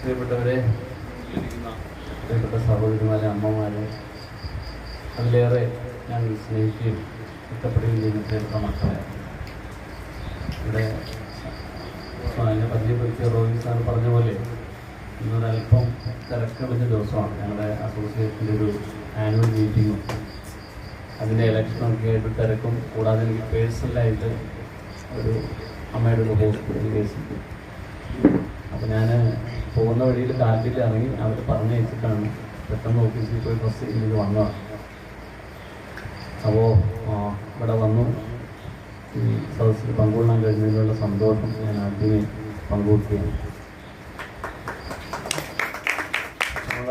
പ്രിയപ്പെട്ടവരെ പ്രിയപ്പെട്ട സഹോദരിമാരെ അമ്മമാരെ അതിലേറെ ഞാൻ സ്നേഹിക്കുകയും ഇഷ്ടപ്പെടുകയും ചെയ്യുന്ന പ്രിയപ്പെട്ട മക്കളെ. ഇവിടെ എന്നെ പരിചയപ്പെടുത്തിയ റോഹിൻ സാർ പറഞ്ഞ പോലെ ഇന്നൊരല്പം തിരക്കടിഞ്ഞ ദിവസമാണ്. ഞങ്ങളുടെ അസോസിയേഷന്റെ ഒരു ആനുവൽ മീറ്റിങ്ങും അതിന്റെ ഇലക്ഷനൊക്കെ ആയിട്ട് തിരക്കും. കൂടാതെ എനിക്ക് പേഴ്സണലായിട്ട് ഒരു അമ്മയുടെ ഒരു ഹോസ്പിറ്റൽ കേസ് അപ്പോൾ ഞാൻ പോകുന്ന വഴിയിൽ കാറ്റിൽ ഇറങ്ങി അവർ പറഞ്ഞു വെച്ചിട്ടാണ് പെട്ടെന്ന് ഓഫീസിൽ പോയി ബസ് ഇതിൽ വന്നതാണ് അപ്പോൾ ഇവിടെ വന്നു. ഈ സദസ്സിൽ പങ്കുകൊള്ളാൻ കഴിഞ്ഞതിലുള്ള സന്തോഷം ഞാൻ ആദ്യമേ പങ്കുവെക്കുകയാണ് നമ്മൾ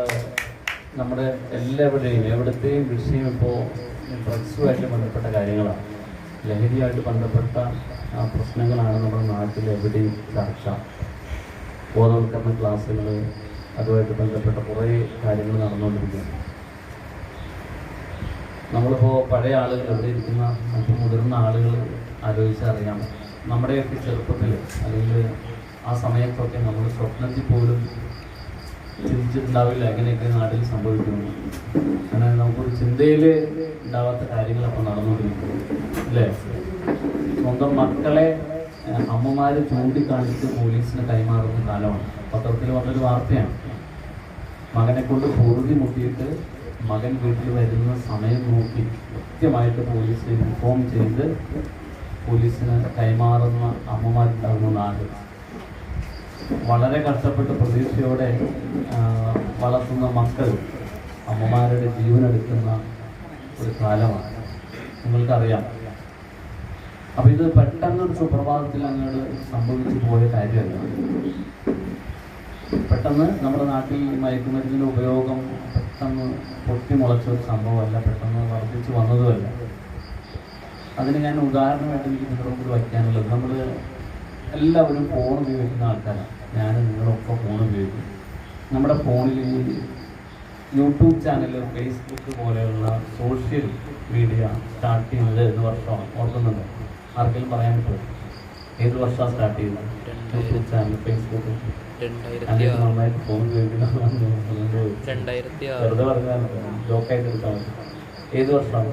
നമ്മുടെ എല്ലാവരുടെയും എവിടത്തെയും വിഷയം ഇപ്പോൾ ഡ്രഗ്സുമായിട്ട് ബന്ധപ്പെട്ട കാര്യങ്ങളാണ്. ലഹരിയായിട്ട് ബന്ധപ്പെട്ട പ്രശ്നങ്ങളാണ് നമ്മുടെ നാട്ടിൽ എവിടെയും ചർച്ച. ബോധവൽക്കരണ ക്ലാസ്സുകൾ അതുമായിട്ട് ബന്ധപ്പെട്ട കുറേ കാര്യങ്ങൾ നടന്നുകൊണ്ടിരിക്കുകയാണ്. നമ്മളിപ്പോൾ പഴയ ആളുകൾ എവിടെ ഇരിക്കുന്ന മറ്റു മുതിർന്ന ആളുകൾ ആലോചിച്ചറിയാം നമ്മുടെയൊക്കെ ചെറുപ്പത്തിൽ അല്ലെങ്കിൽ ആ സമയത്തൊക്കെ നമ്മൾ സ്വപ്നത്തിൽ പോലും ചിന്തിച്ചിട്ടുണ്ടാവില്ല എങ്ങനെയൊക്കെ നാട്ടിൽ സംഭവിക്കുന്നു. അങ്ങനെ നമുക്കൊരു ചിന്തയിൽ ഉണ്ടാവാത്ത കാര്യങ്ങൾ അപ്പോൾ നടന്നുകൊണ്ടിരിക്കുന്നു അല്ലേ? സ്വന്തം മക്കളെ അമ്മമാർ ചൂണ്ടിക്കാണിച്ച് പോലീസിന് കൈമാറുന്ന കാലമാണ്. പത്രത്തിൽ വന്നൊരു വാർത്തയാണ്. മകനെ കൊണ്ട് പൊറുതി മുട്ടിയിട്ട് മകൻ വീട്ടിൽ വരുന്ന സമയം നോക്കി കൃത്യമായിട്ട് പോലീസിനെ ഇൻഫോം ചെയ്ത് പോലീസിന് കൈമാറുന്ന അമ്മമാരുണ്ടാകുന്ന നാട്. വളരെ കഷ്ടപ്പെട്ട് പ്രതീക്ഷയോടെ വളർത്തുന്ന മക്കൾ അമ്മമാരുടെ ജീവനെടുക്കുന്ന ഒരു കാലമാണ്. നിങ്ങൾക്കറിയാം. അപ്പം ഇത് പെട്ടെന്നൊരു സുപ്രഭാതത്തിൽ അങ്ങോട്ട് സംഭവിച്ചു പോയ കാര്യമല്ല. പെട്ടെന്ന് നമ്മുടെ നാട്ടിൽ മയക്കുമരുന്നിന്റെ ഉപയോഗം പെട്ടെന്ന് പൊട്ടിമുളച്ച ഒരു സംഭവമല്ല പെട്ടെന്ന് വർദ്ധിച്ചു വന്നതുമല്ല. അതിന് ഞാൻ ഉദാഹരണമായിട്ട് എനിക്ക് നിങ്ങളുടെ മുമ്പിൽ വയ്ക്കാനുള്ളത്. നമ്മൾ എല്ലാവരും ഫോൺ ഉപയോഗിക്കുന്ന ആൾക്കാരാണ്. ഞാൻ നിങ്ങളൊക്കെ ഫോൺ ഉപയോഗിക്കും. നമ്മുടെ ഫോണിൽ ഈ യൂട്യൂബ് ചാനൽ ഫേസ്ബുക്ക് പോലെയുള്ള സോഷ്യൽ മീഡിയ സ്റ്റാർട്ട് ചെയ്യുന്നത് ഏത് വർഷമാണ്? ഓർക്കുന്നുണ്ടോ? ആർക്കെങ്കിലും പറയാൻ പറ്റുമോ? ഏത് വർഷമാണ് സ്റ്റാർട്ട് ചെയ്യുന്നത്? യൂട്യൂബ് ചാനൽ ഫേസ്ബുക്ക് നന്നായിട്ട് ഫോൺ ഉപയോഗിക്കുന്ന രണ്ടായിരത്തി ആറ്. വെറുതെ പറഞ്ഞാൽ ജോക്കായിട്ട് എടുത്താൽ മതി. ഏത് വർഷമാണ്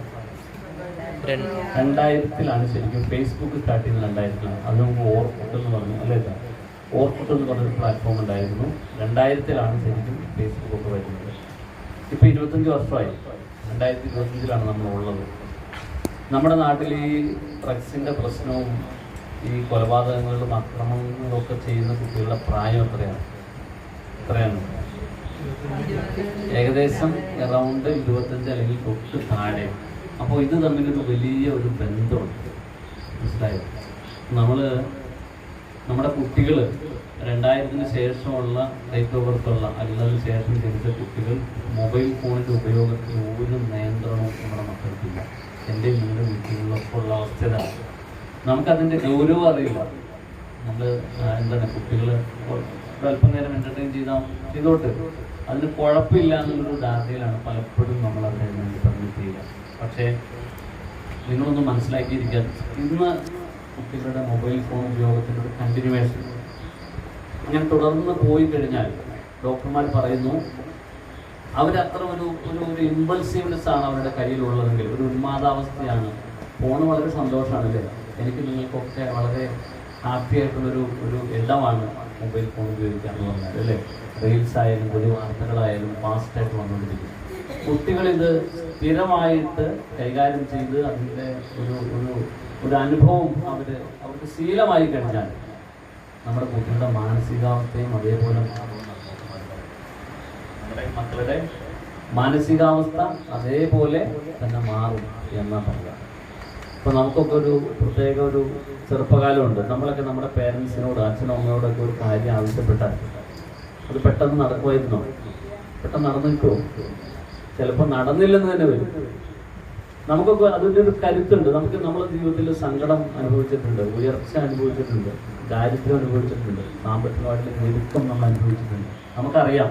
രണ്ട് രണ്ടായിരത്തിലാണ് ശരിക്കും ഫേസ്ബുക്ക് സ്റ്റാർട്ട് ചെയ്യുന്നത് രണ്ടായിരത്തിലാണ്. അത് നമുക്ക് ഓർക്കുന്നു പറഞ്ഞു. അല്ലേ സാർ ഓർക്കുട്ട് എന്ന് പറഞ്ഞൊരു പ്ലാറ്റ്ഫോം ഉണ്ടായിരുന്നു. രണ്ടായിരത്തിലാണ് ശരിക്കും ഫേസ്ബുക്കൊക്കെ വരുന്നത്. ഇപ്പോൾ ഇരുപത്തഞ്ച് വർഷമായി. രണ്ടായിരത്തി ഇരുപത്തഞ്ചിലാണ് നമ്മൾ ഉള്ളത് നമ്മുടെ നാട്ടിൽ ഈ ഡ്രഗ്സിന്റെ പ്രശ്നവും ഈ കൊലപാതകങ്ങളിലും അക്രമങ്ങളൊക്കെ ചെയ്യുന്ന കുട്ടികളുടെ പ്രായം എത്രയാണ്? എത്രയാണ്? ഏകദേശം എറൗണ്ട് ഇരുപത്തഞ്ച് അല്ലെങ്കിൽ തൊട്ട് താഴെ. അപ്പോൾ ഇത് തമ്മിലൊരു വലിയ ഒരു ബന്ധമുണ്ട്. മനസ്സിലായോ? നമ്മൾ നമ്മുടെ കുട്ടികൾ രണ്ടായിരത്തിന് ശേഷമുള്ള ഉള്ള അല്ലെങ്കിൽ അതിന് ശേഷം ജനിച്ച കുട്ടികൾ മൊബൈൽ ഫോണിന്റെ ഉപയോഗത്തിൽ ഒരു നിയന്ത്രണവും നമ്മുടെ മക്കൾക്കില്ല. എന്റെ നിങ്ങളുടെ വീട്ടിലൊക്കെ ഉള്ള അവസ്ഥ നമുക്കതിന്റെ ഗൗരവം അറിയില്ല. നമ്മൾ എന്താണ് കുട്ടികൾ അല്പം നേരം എന്റർടൈൻ ചെയ്താൽ ചെയ്തോട്ട്. അതിന് കുഴപ്പമില്ല എന്നുള്ളൊരു ധാരണയിലാണ് പലപ്പോഴും നമ്മൾ അതിനെ പെർമിറ്റ് ചെയ്യുക പക്ഷേ നിങ്ങളൊന്ന് മനസ്സിലാക്കിയിരിക്കുക ഇന്ന് കുട്ടികളുടെ മൊബൈൽ ഫോൺ ഉപയോഗത്തിന്റെ ഒരു കണ്ടിന്യൂവേഷൻ ഞാൻ തുടർന്ന് പോയി കഴിഞ്ഞാൽ ഡോക്ടർമാർ പറയുന്നു അവരത്ര ഒരു ഒരു ഒരു ഇമ്പൾസീവ്നെസ് ആണ് അവരുടെ കയ്യിലുള്ളതെങ്കിൽ ഒരു ഉന്മാദാവസ്ഥയാണ്. ഫോൺ വളരെ സന്തോഷമാണ് അല്ലേ എനിക്ക് നിങ്ങൾക്കൊക്കെ വളരെ ഹാപ്പി ആയിട്ടുള്ളൊരു ഒരു ഇടമാണ് മൊബൈൽ ഫോൺ ഉപയോഗിക്കുക പറഞ്ഞാൽ അല്ലേ? റീൽസ് ആയാലും പുതിയ വാർത്തകളായാലും ഫാസ്റ്റായിട്ട് വന്നുകൊണ്ടിരിക്കും കുട്ടികളിത് സ്ഥിരമായിട്ട് കൈകാര്യം ചെയ്ത് അതിന്റെ ഒരു ഒരു ഒരു അനുഭവം അവർ അവർക്ക് ശീലമായി കഴിഞ്ഞാൽ നമ്മുടെ കുട്ടികളുടെ മാനസികാവസ്ഥയും അതേപോലെ നമ്മുടെ മക്കളുടെ മാനസികാവസ്ഥ അതേപോലെ തന്നെ മാറും എന്നാ പറയുക. ഇപ്പോൾ നമുക്കൊക്കെ ഒരു പ്രത്യേക ഒരു ചെറുപ്പകാലമുണ്ട്. നമ്മളൊക്കെ നമ്മുടെ പേരൻസിനോട് അച്ഛനോ അമ്മയോടൊക്കെ ഒരു കാര്യം ആവശ്യപ്പെട്ടാൽ അത് പെട്ടെന്ന് നടക്കുമായിരുന്നോ? പെട്ടെന്ന് നടന്നു ചിലപ്പോൾ നടന്നില്ലെന്ന് തന്നെ വരും. നമുക്കൊക്കെ അതിന്റെ ഒരു കരുത്തുണ്ട്. നമുക്ക് നമ്മുടെ ജീവിതത്തിൽ സങ്കടം അനുഭവിച്ചിട്ടുണ്ട് ഉയർച്ച അനുഭവിച്ചിട്ടുണ്ട് ദാരിദ്ര്യം അനുഭവിച്ചിട്ടുണ്ട് സാമ്പത്തികമായിട്ടുള്ള ഞെരുക്കം നമ്മൾ അനുഭവിച്ചിട്ടുണ്ട്. നമുക്കറിയാം